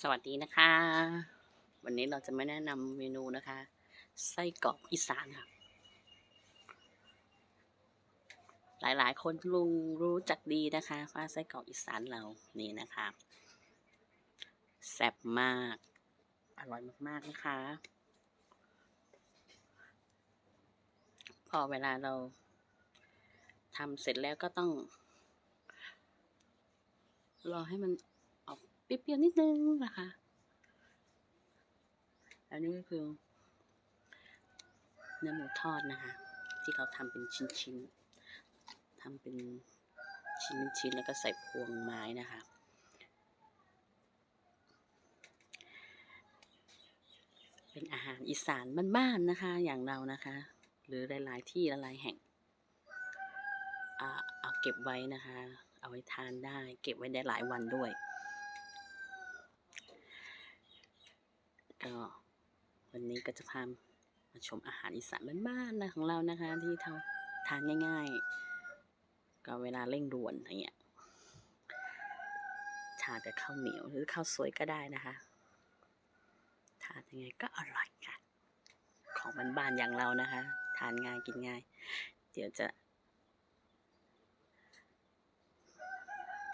สวัสดีนะคะ วันนี้เราจะมาแนะนำเมนูนะคะ ไส้กรอกอีสานค่ะ หลายๆ คนลุงรู้จักดีนะคะว่าไส้กรอกอีสานเรานี่นะคะแซ่บมาก อร่อยมากๆนะคะ พอเวลาเราทำเสร็จแล้วก็ต้อง รอให้มัน เปรี้ยวๆนิดนึงนะคะแล้วนี่ก็คือเนื้อหมูทอดนะคะ ที่เขาทำเป็นชิ้นๆทำเป็นชิ้นเป็นชิ้นแล้วก็ใส่พวงไม้นะคะเป็นอาหารอีสานบ้านๆนะคะ อย่างเรานะคะ หรือหลายๆที่หลายๆแห่งเอาเก็บไว้นะคะ เอาไว้ทานได้ เก็บไว้ได้หลายวันด้วย ก็วันนี้ก็จะพามาชมอาหารอีสานบ้านๆนะของเรานะคะ ที่ทำทานง่ายๆ ก็เวลาเร่งด่วนอย่างเงี้ยทานกับข้าวเหนียวหรือข้าวสวยก็ได้นะคะทานยังไงก็อร่อยค่ะ ของบ้านๆอย่างเรานะคะ ทานง่ายกินง่าย เดี๋ยวจะ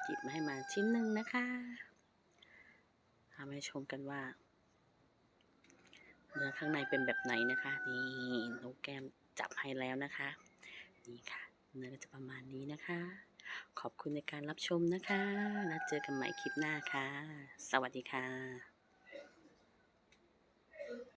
หยิบมาให้มาชิ้นหนึ่งนะคะทำให้ชมกันว่า เนื้อข้างในเป็นแบบไหนนะคะ นี่นกแก้มจับให้แล้วนะคะ นี่ค่ะ เนื้อจะประมาณนี้นะคะ ขอบคุณในการรับชมนะคะ แล้วเจอกันใหม่คลิปหน้าค่ะ สวัสดีค่ะ